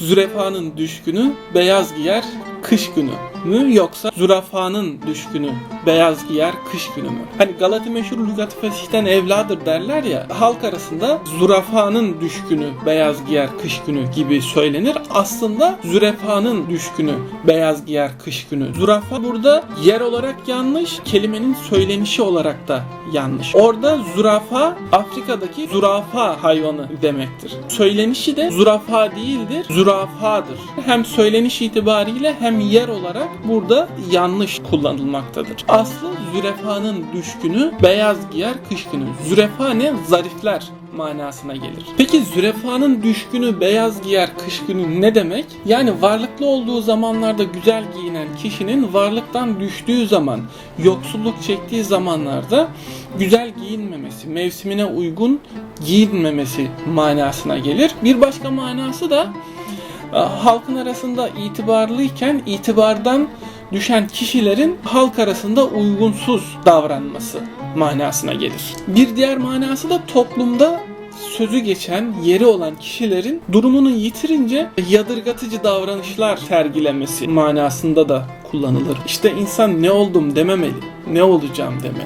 Zürefanın düşkünü beyaz giyer kış günü mü yoksa zürafanın düşkünü beyaz giyer kış günü mü? Hani Galata meşhur lügat fesihten evladır derler ya halk arasında zürafanın düşkünü beyaz giyer kış günü gibi söylenir. Aslında zürefanın düşkünü beyaz giyer kış günü. Zürafa burada yer olarak yanlış, kelimenin söylenişi olarak da yanlış. Orada zürafa Afrika'daki zürafa hayvanı demektir. Söylenişi de zürafa değildir, zürafadır. Hem söyleniş itibariyle hem yer olarak burada yanlış kullanılmaktadır. Aslı zürefanın düşkünü beyaz giyer kış günü. Zürefa ne? Zarifler manasına gelir. Peki zürefanın düşkünü beyaz giyer kış ne demek? Yani varlıklı olduğu zamanlarda güzel giyinen kişinin varlıktan düştüğü zaman, yoksulluk çektiği zamanlarda güzel giyinmemesi, mevsimine uygun giyinmemesi manasına gelir. Bir başka manası da halkın arasında itibarlıyken itibardan düşen kişilerin halk arasında uygunsuz davranması manasına gelir. Bir diğer manası da toplumda sözü geçen, yeri olan kişilerin durumunu yitirince yadırgatıcı davranışlar sergilemesi manasında da kullanılır. İşte insan ne oldum dememeli, ne olacağım demeli.